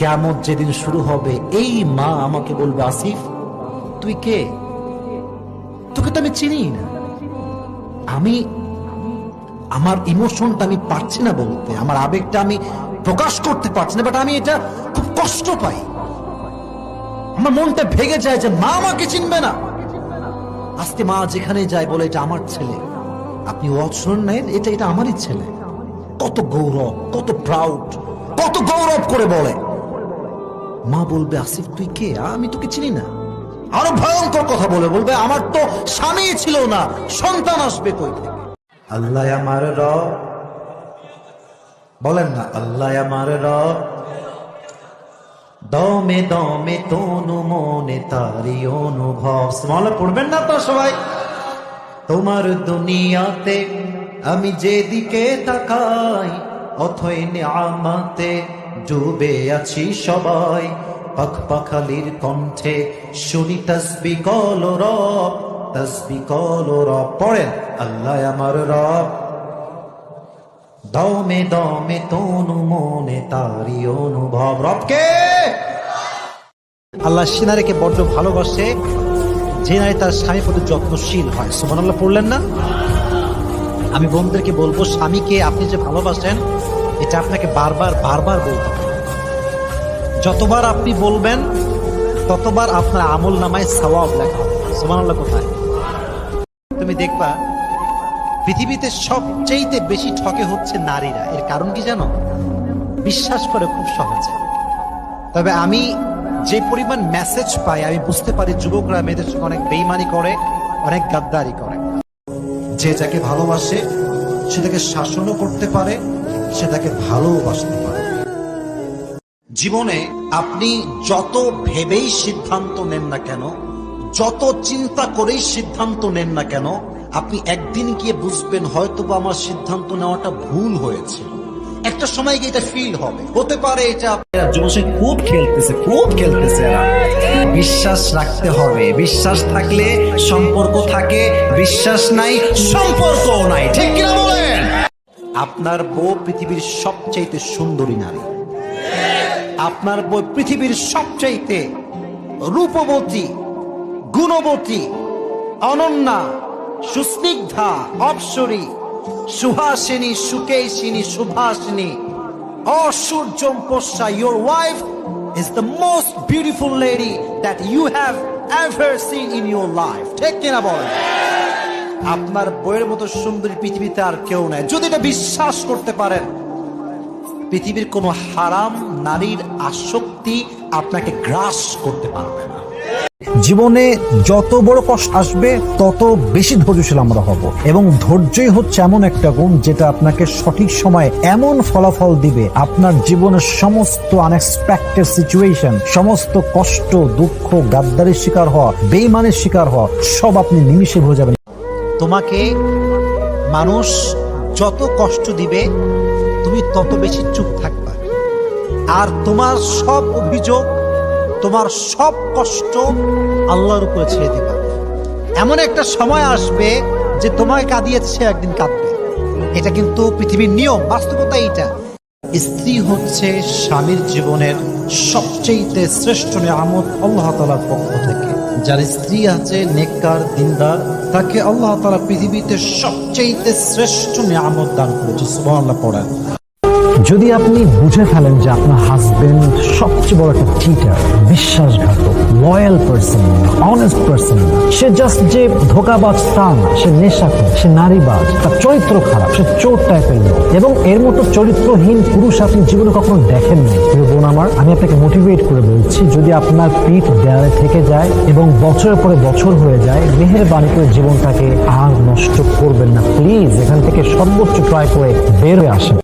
কেমন যেদিন শুরু হবে, এই মা আমাকে বলবে, আসিফ, তুই কে? তোকে তো আমি চিনি না। আমি, আমার ইমোশনটা আমি পারছি না বলতে, আমার আবেগটা আমি প্রকাশ করতে পারছি না বাট আমি এটা খুব কষ্ট পাই। আমার মনটা ভেঙে যায় যে মা আমাকে চিনবে না। আজকে মা যেখানে যায় বলে, এটা আমার ছেলে। আপনি ওয়াচ নেন এটা এটা আমারই ছেলে। কত গৌরব, কত প্রাউড কত গৌরব করে বলে। মা বলবে, আসিফ, তুই কে? আমি তোকে চিনি না। আরও ভয়ঙ্কর কথা বলে বলবে, আমার তো স্বামী ছিল না, সন্তান আসবে কই থেকে? আল্লাহ আমার রব। বলেন না, আল্লাহ আমার র দমে দমে তনু মনে তারি অনুভব। স্মলে পড়বেন না তো সবাই? তোমার দুনিয়াতে আমি যেদিকে তাকাই অথই আমাতে ডুবে আছি সবাই। পাখ পাখালির কণ্ঠে শুনি তসবি কল রব, তসবি কল রব। পড়েন, আল্লাহ আমার রব। দমে দমে তনু মনে তারি অনুভব। রবকে আল্লাহ সে নারীকে বড্ড ভালোবাসে, যে নারী তার স্বামী প্রতি যত্নশীল হয়। সুমান আল্লাহ পড়লেন না? আমি বোনদেরকে বলব, স্বামীকে আপনি যে ভালোবাসেন এটা আপনাকে বারবার বারবার বলতে হবে। যতবার আপনি বলবেন, ততবার আপনার আমল নামায় সওয়াব লেখা হবে। সুবহানাল্লাহ, কোথায়? তুমি দেখবা, পৃথিবীতে সবচেয়েতে বেশি ঠকে হচ্ছে নারীরা। এর কারণ কি জানো? বিশ্বাস করে খুব সহজে। তবে আমি যে পরিমাণ মেসেজ পাই, আমি বুঝতে পারি যুবকরা মেয়েদের সঙ্গে অনেক বেইমানি করে, অনেক গাদ্দারি করে। যে যাকে ভালোবাসে, সে তাকে শাসনও করতে পারে সে তাকে ভালোবাসতে পারে। জীবনে আপনি যত ভেবেই সিদ্ধান্ত নেন না কেন, যত চিন্তা করেই সিদ্ধান্ত নেন না কেন, আপনি একদিন গিয়ে বুঝবেন হয়তো বা আমার সিদ্ধান্ত নেওয়াটা ভুল হয়েছে। একটা সময় গিয়ে এটা ফিল হবে। হতে পারে এটা যুবসে খুব খেলতেছে খুব খেলতেছে বিশ্বাস রাখতে হবে। বিশ্বাস থাকলে সম্পর্ক থাকে, বিশ্বাস নাই সম্পর্ক নাই। ঠিক কিনা বলেন? আপনার বউ পৃথিবীর সবচাইতে সুন্দরী নারী। আপনার বই পৃথিবীর সবচাইতে রূপবতী, গুণবতী, অনন্যা, সুস্নিগ্ধা, অপসরী, সুহাসিনী, সুকেশিনী সুভাষিনী অসূর্যম পোষা your wife is the most beautiful lady that you have ever seen in your life ঠিক কিনা বলেন? আপনার বইয়ের মতো সুন্দরী পৃথিবীতে আর কেউ নাই। যদি এটা বিশ্বাস করতে পারেন, পৃথিবীর কোনো হারাম নারীর আসক্তি আপনাকে গ্রাস করতে পারবে না। জীবনে যত বড় কষ্ট আসবে, তত বেশি ধৈর্যশীল আমরা হব। এবং ধৈর্যই হচ্ছে এমন একটা গুণ যেটা আপনাকে সঠিক সময়ে এমন ফলাফল দিবে। আপনার জীবনের সমস্ত আনএক্সপেক্টেড সিচুয়েশন সমস্ত কষ্ট, দুঃখ, গাদ্দারির শিকার হওয়া, বেইমানের শিকার হওয়া, সব আপনি নিমিষে ভুলে যাবেন। তোমাকে মানুষ যত কষ্ট দিবে, তুমি তত বেশি চুপ থাকবা। আর তোমার সব অভিযোগ, তোমার সব কষ্ট আল্লাহর উপরে ছেড়ে দিবা। এমন একটা সময় আসবে যে তোমায় কাঁদিয়েছে একদিন কাঁদবে। এটা কিন্তু পৃথিবীর নিয়ম, বাস্তবতা এইটা। স্ত্রী হচ্ছে স্বামীর জীবনের সবচেয়ে শ্রেষ্ঠ নিয়ামত আল্লাহ তালার পক্ষ থেকে। যার স্ত্রী আছে নেককার, দিনদার তাকে আল্লাহ তারা পৃথিবীতে সবচেয়ে শ্রেষ্ঠ নিয়ামত দান করেছে, সুবহানাল্লাহ, পড়েন। যদি আপনি বুঝে ফেলেন যে আপনার হাজবেন্ড সবচেয়ে বড় একটা চিটার বিশ্বাসঘাতক লয়াল পার্সন অনেস্ট পার্সন সে জাস্ট যে ধোকাবাজ তা না সে নেশাখোর, সে নারীবাজ, তার চরিত্র খারাপ, সে চোর টাইপের লোক। এবং এর মতো চরিত্রহীন পুরুষ আপনি জীবনে কখনো দেখেন নাই বোন আমার, আমি আপনাকে মোটিভেট করে বলছি, যদি আপনার পিঠ দেয়ালে থেকে যায় এবং বছরের পরে বছর হয়ে যায়, মেহেরবানি করে জীবনটাকে আর নষ্ট করবেন না। প্লিজ, এখান থেকে সর্বোচ্চ ট্রাই করে বের হয়ে আসেন।